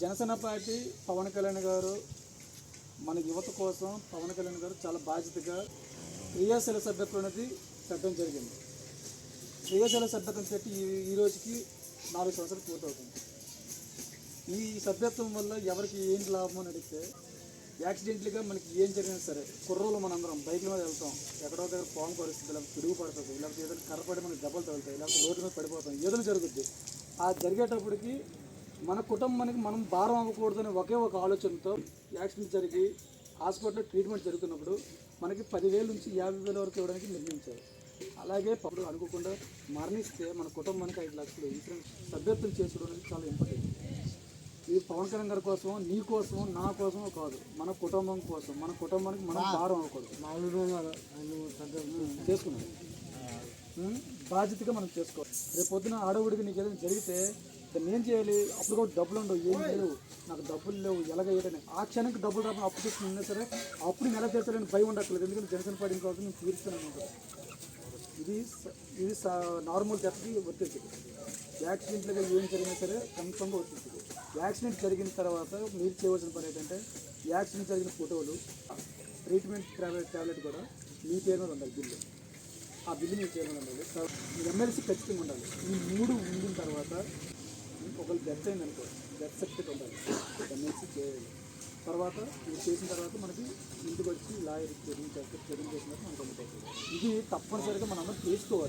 Janasena party Pawan Kalyan గారు మన యువత కోసం పవన్ కళ్యాణ్ గారు చాలా బాధ్యతగా క్రియాశీల సభ్యత్వం అనేది పెట్టడం జరిగింది. క్రియాశీల సభ్యత్వం పెట్టి ఈ రోజుకి నాలుగు సంవత్సరాలు పూర్తవుతుంది. ఈ సభ్యత్వం వల్ల ఎవరికి ఏంటి లాభం అని అడిగితే యాక్సిడెంట్లుగా మనకి ఏం జరిగినా సరే కుర్రోలు మనందరం బైక్ల మీద వెళ్తాం. ఎక్కడో దగ్గర పాము పరిస్థితి లేకపోతే పిడుగు పడుతుంది లేకపోతే ఏదైనా కర్రపడి మనకి దెబ్బలు తగులుతాయి లేకపోతే రోడ్డు మీద పడిపోతాం. ఏదైనా జరుగుద్ది. ఆ జరిగేటప్పటికి మన కుటుంబానికి మనం భారం అవ్వకూడదు అనే ఒకే ఒక ఆలోచనతో యాక్సిడెంట్ జరిగి హాస్పిటల్లో ట్రీట్మెంట్ జరుగుతున్నప్పుడు మనకి పదివేల నుంచి యాభై వేల వరకు ఇవ్వడానికి నిర్ణయించారు. అలాగే పప్పుడు అనుకోకుండా మరణిస్తే మన కుటుంబానికి ఐదు లక్షలు ఇన్సూరెన్స్ సభ్యత్వం చేసుకోవడం అనేది చాలా ఇంపార్టెంట్. ఇది పవన్ కళ్యాణ్ గారి కోసం నీ కోసం నా కోసం కాదు మన కుటుంబం కోసం మన కుటుంబానికి మనం భారం అవ్వకూడదు. చేసుకున్నాం? బాధ్యతగా మనం చేసుకోవాలి. రేపు పొద్దున ఆడవుడికి నీకు ఏదైనా జరిగితే దాన్ని ఏం చేయాలి? అప్పుడు కూడా డబ్బులు ఉండవు. ఏం లేవు నాకు డబ్బులు లేవు. ఎలాగ వేయడని ఆ క్షణంకి డబ్బులు రాకుండా అప్పు తీసుకుని ఉన్నా సరే అప్పుడు నెల తీర్చాలని భయం ఉండట్లేదు ఎందుకంటే జనసేన పార్టీ కోసం నేను తీరుస్తాను ఇది ఇది నార్మల్ డెత్కి వర్తిస్తుంది యాక్సిడెంట్లుగా ఏం జరిగినా సరే కన్ఫర్మ్గా వర్తిస్తుంది యాక్సిడెంట్ జరిగిన తర్వాత మీరు చేయవలసిన పని ఏంటంటే యాక్సిడెంట్ జరిగిన ఫోటోలు ట్రీట్మెంట్ ట్యాబ్లెట్ ట్యాబ్లెట్ కూడా మీ పేరు మీద ఉండాలి బిల్లు. ఆ బిల్లు మీ పేరు మీద ఉండాలి. మీ ఎమ్మెల్సీ ఖచ్చితంగా ఉండాలి. ఈ మూడు ఉండిన తర్వాత ఒకళ్ళు డెత్ అయింది అనుకో డెత్ సర్టిఫికేట్ ఉండాలి ఎమ్మెల్సీ చేయాలి. తర్వాత ఇది చేసిన తర్వాత మనకి ఇంటికి వచ్చి లాయర్ చెల్లింగ్ చేస్తే చెల్లింగ్ చేసిన తర్వాత మనకు అందుతుంది ఇది తప్పనిసరిగా మనం చేసుకోవాలి.